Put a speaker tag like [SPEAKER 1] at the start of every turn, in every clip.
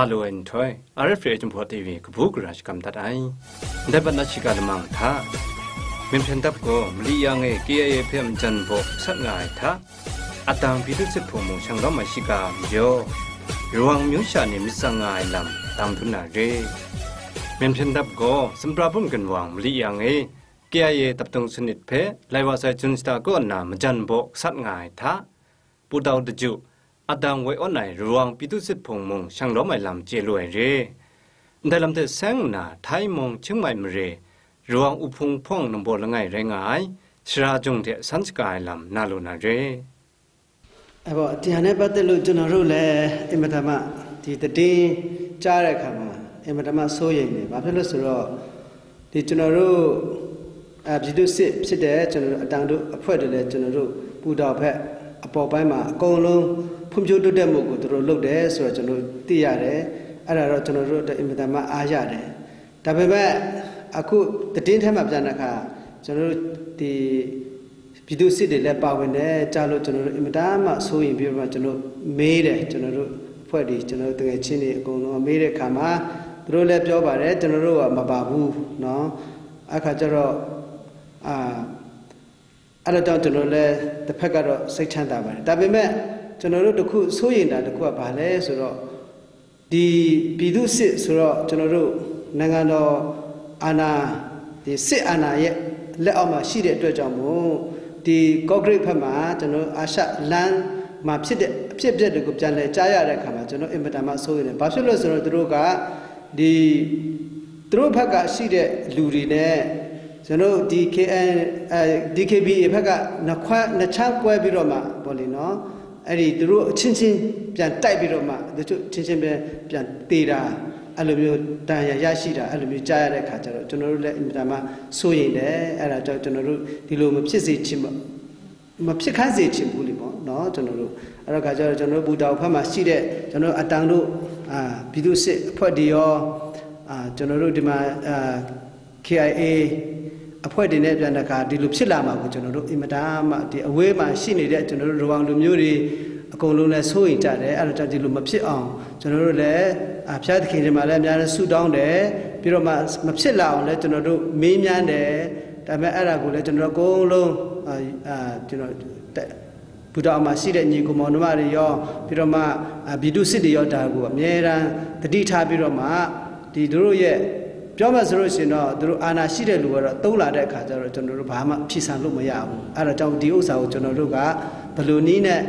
[SPEAKER 1] ALON THOI RFA JUMPHO TV ကဘူကရာရှ်ကမ်တတ်အိုင်ဒဘနာချီကလမန်သာမင်ဖန်တပ်ကိုမလီယာငယ် KAA ဖမ်ဂျန်ဘိုဆက်ငိုင်သာအတံဗီဒုစစ်ဖုံမဆောင်တော့မရှိကယောရဝံမျိုးရှာနေမစငိုင်လမ်တမ်ထုနာရေမင်ဖန်တပ်ကိုစံပရာဘုံကန်ဝံမလီယာငယ် KAA တပ်တုံစနစ်ဖေလိုင်ဝါဆိုင်ဂျွန်စတာကိုအနာမဂျန်ဘိုဆက်ငိုင်သာပူတောက်တကျူ အဒံဝဲအွန်နိုင်ရဝံပိတုစစ်ဖုံမုံရှန်လောမိုင်လမ်ကျေလွယ်ရေဒလမ်တဲ့ဆန်နာထိုင်းမုံချင်းမိုင်မရေရဝံဥဖုံဖုံနဘောလငိုင်ရေငိုင်ရှရာဂျုံတဲ့ဆန်စကိုင်လမ်နာလိုနာရေ
[SPEAKER 2] အဲ့ပေါ်တရားနဲ့ပတ်သက်လို့ကျွန်တော်တို့လည်းအင်မတမဒီတည်ကြားတဲ့အခါမှာအင်မတမစိုးရိမ်နေဘာဖြစ်လို့ဆိုတော့ဒီကျွန်တော်တို့အပြည်သူစစ်ဖြစ်တဲ့ကျွန်တော်တို့အတန်တို့အဖွဲ့တွေလည်းကျွန်တော်တို့ပူတော်ဖက်အပေါ်ပိုင်းမှာအကုန်လုံး ဖွံ့ဖြိုးတိုးတက်မှုကိုသူတို့လုပ်တယ်ဆိုတော့ကျွန်တော်သိရတယ်အဲ့ဒါတော့ကျွန်တော်တို့အင်မတန်မှအားရတယ်ဒါပေမဲ့အခုတည်င်းထဲမှာပြန်တဲ့အခါကျွန်တော်တို့ဒီပြည်သူစစ်တွေလည်းပါဝင်တယ်ကြားလို့ကျွန်တော်တို့အင်မတန်မှစိုးရင်ပြီးတော့ကျွန်တော်မေးတယ်ကျွန်တော်တို့အဖွဲ့တွေကျွန်တော်တို့တကယ်ချင်းတွေအကုန်လုံးမေးတဲ့အခါမှာသူတို့လည်းပြောပါတယ်ကျွန်တော်တို့ကမပါဘူးเนาะအခါကျတော့အာအဲ့တော့ကျွန်တော်လည်းတစ်ဖက်ကတော့စိတ်ချမ်းသာပါတယ်ဒါပေမဲ့ ကျွန်တော်တို့တခုစိုးရိမ်တာတခုကဘာလဲဆိုတော့ဒီပြည်သူစစ်ဆိုတော့ကျွန်တော်တို့နိုင်ငံတော်အာဏာဒီစစ်အာဏာရဲ့လက်အောက်မှာရှိတဲ့အတွက်ကြောင့်မို့ဒီကော့ဂရိတ်ဘက်မှာကျွန်တော်အာရှလန်မှာဖြစ်တဲ့အဖြစ်အပျက်တွေကိုပြန်လဲကြားရတဲ့အခါမှာကျွန်တော်အင်မတန်မှစိုးရိမ်တယ်ဘာဖြစ်လို့ဆိုတော့သူတို့ကဒီသူတို့ဘက်ကရှိတဲ့လူတွေနဲ့ကျွန်တော်ဒီ KN အဲ DKB ဘက်ကနှစ်ခွနှစ်ချမ်းပွဲပြီးတော့မှပေါ့လေနော် အဲ့ဒီသူတို့အချင်းချင်းပြန်တိုက်ပြီးတော့မှတချို့ချင်းချင်းပြန်ပြန်တေးတာအဲ့လိုမျိုးတန်ရရရှိတာအဲ့လိုမျိုးကြားရတဲ့ခါကျတော့ကျွန်တော်တို့လည်းအင်တာမှာစိုးရိမ်တယ်အဲ့ဒါကြောင့်ကျွန်တော်တို့ဒီလိုမဖြစ်စေချင်မဖြစ်ခန်းစေချင်ဘူးလေပေါ့နော်ကျွန်တော်တို့အဲ့တော့ခါကျတော့ကျွန်တော်တို့ဘူတာဖက်မှာရှိတဲ့ကျွန်တော်အတန်တို့အာပြည်သူစစ်အဖွဲ့တွေရောအာကျွန်တော်တို့ဒီမှာအာ KIA အဖွဲ့တွေနဲ့ပြန်တဲ့အခါဒီလိုဖြစ်လာမှာကိုကျွန်တော်တို့အင်မတန်မှဒီအဝေးမှာရှိနေတဲ့ကျွန်တော်တို့ရောင်လူမျိုးတွေအကုန်လုံးလည်းစိုးရိမ်ကြတယ်အဲ့ဒါကြောင့်ဒီလိုမဖြစ်အောင်ကျွန်တော်တို့လည်းအဖျားသခင်တွေမှာလည်းအများကြီးဆူတောင်းတယ်ပြီးတော့မှမဖြစ်လာအောင်လည်းကျွန်တော်တို့မေးမြန်းတယ်ဒါပေမဲ့အဲ့ဒါကိုလည်းကျွန်တော်တို့အကုန်လုံးအာကျွန်တော်ဘုရားအမှာရှိတဲ့ညီကိုမောင်နှမတွေရောပြီးတော့မှဘီဒုစစ်တွေရောဒါကိုအမြဲတမ်းတတိထားပြီးတော့မှဒီတို့ရဲ့ ပြောမှဆိုလို့ရှိရင်တော့သူတို့အာဏာရှိတဲ့လူကတော့သုံးလာတဲ့အခါကျတော့ကျွန်တော်တို့ဘာမှဖြေဆန်လို့မရဘူးအဲ့ဒါကြောင့်ဒီဥစ္စာကိုကျွန်တော်တို့ကဘယ်လိုနည်းနဲ့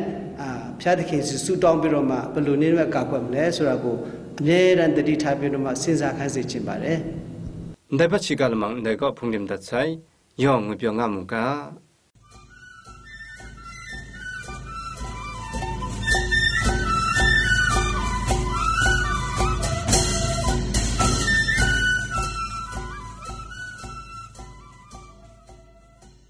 [SPEAKER 2] အာဖျားသခင်စုတောင်းပြီးတော့မှဘယ်လိုနည်းနဲ့ကာကွယ်မလဲဆိုတာကိုအမြဲတမ်းတတိထားပြီးတော့မှစဉ်းစားခိုင်းစေချင်ပါတယ်
[SPEAKER 1] ဒါပတ်ချီကလမန်ဒါကဖုန်ဒီမ်ဒတ်ဆိုင်ယောငွေပြောငါမူက